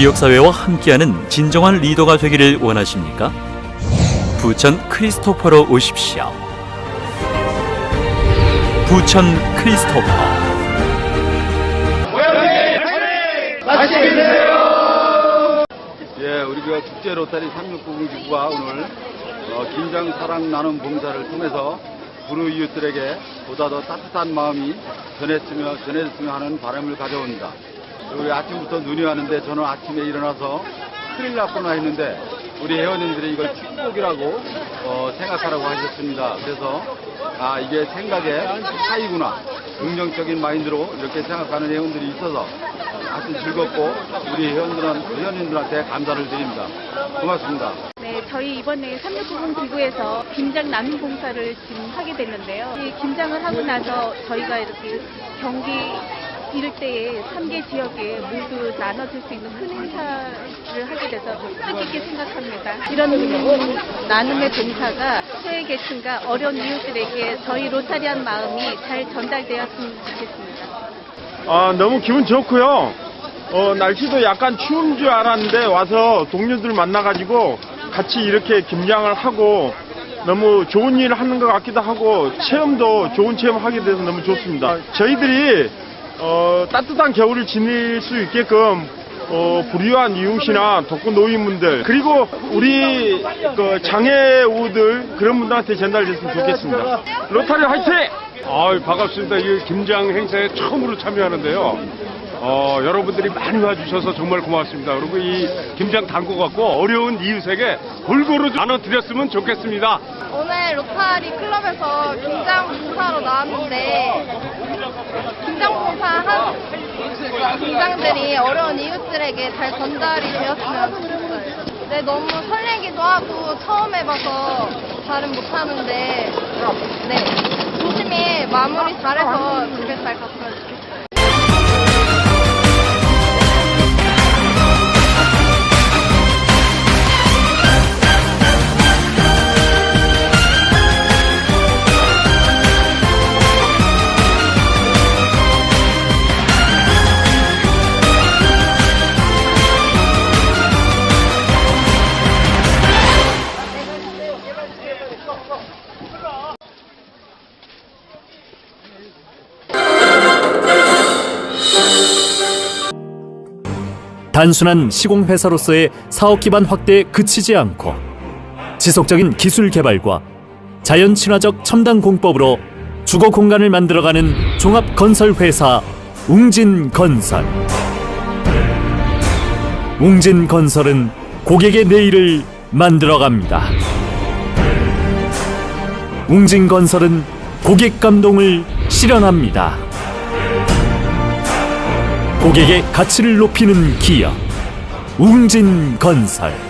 지역사회와 함께하는 진정한 리더가 되기를 원하십니까? 부천 크리스토퍼로 오십시오. 부천 크리스토퍼. 예, 우리 그 국제 로타리 369공 기구가 오늘 어, 김장 사랑 나눔 봉사를 통해서 불우 이웃들에게 보다 더 따뜻한 마음이 전했으며 전해졌으면 하는 바람을 가져옵니다. 우리 아침부터 눈이 왔는데 저는 아침에 일어나서 큰일 났구나 했는데 우리 회원님들이 이걸 축복이라고 어, 생각하라고 하셨습니다. 그래서 아 이게 생각의 차이구나 긍정적인 마인드로 이렇게 생각하는 회원들이 있어서 아주 즐겁고 우리 회원들한, 회원님들한테 감사를 드립니다. 고맙습니다. 네, 저희 이번에 3690 기구에서 김장 나눔 봉사를 지금 하게 됐는데요. 이 김장을 하고 나서 저희가 이렇게 경기 이럴 때에 3개 지역에 모두 나눠줄 수 있는 큰 행사를 하게 돼서 뜻깊게 생각합니다. 이런 나눔의 봉사가 소외계층과 어려운 이웃들에게 저희 로타리안 마음이 잘 전달되었으면 좋겠습니다. 아, 너무 기분 좋고요. 어, 날씨도 약간 추운 줄 알았는데 와서 동료들 만나가지고 같이 이렇게 김장을 하고 너무 좋은 일을 하는 것 같기도 하고 체험도 좋은 체험 하게 돼서 너무 좋습니다. 저희들이 어, 따뜻한 겨울을 지낼 수 있게끔 어, 불우한 이웃이나 독거 노인분들 그리고 우리 그 장애우들 그런 분들한테 전달됐으면 좋겠습니다. 로타리 화이팅! 아 반갑습니다. 이 김장 행사에 처음으로 참여하는데요. 어, 여러분들이 많이 와주셔서 정말 고맙습니다. 그리고 이 김장 담고 갖고 어려운 이웃에게 골고루 나눠드렸으면 좋겠습니다. 오늘 로타리 클럽에서 김장 봉사로 나왔는데 김장 봉사한 김장들이 어려운 이웃들에게 잘 전달이 되었으면 좋겠어요. 네, 너무 설레기도 하고 처음 해봐서 잘은 못하는데 네, 조심히 마무리 잘해서 집에 잘 갔으면 단순한 시공회사로서의 사업 기반 확대에 그치지 않고 지속적인 기술 개발과 자연 친화적 첨단 공법으로 주거 공간을 만들어가는 종합 건설 회사 웅진 건설. 웅진 건설은 고객의 내일을 만들어갑니다. 웅진 건설은 고객 감동을 실현합니다. 고객의 가치를 높이는 기업 웅진 건설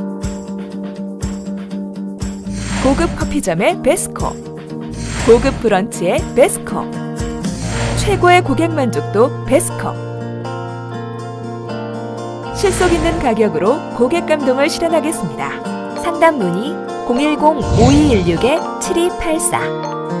고급 커피점의 베스코. 고급 브런치의 베스코. 최고의 고객 만족도 베스코. 실속 있는 가격으로 고객 감동을 실현하겠습니다. 상담 문의 010-5216-7284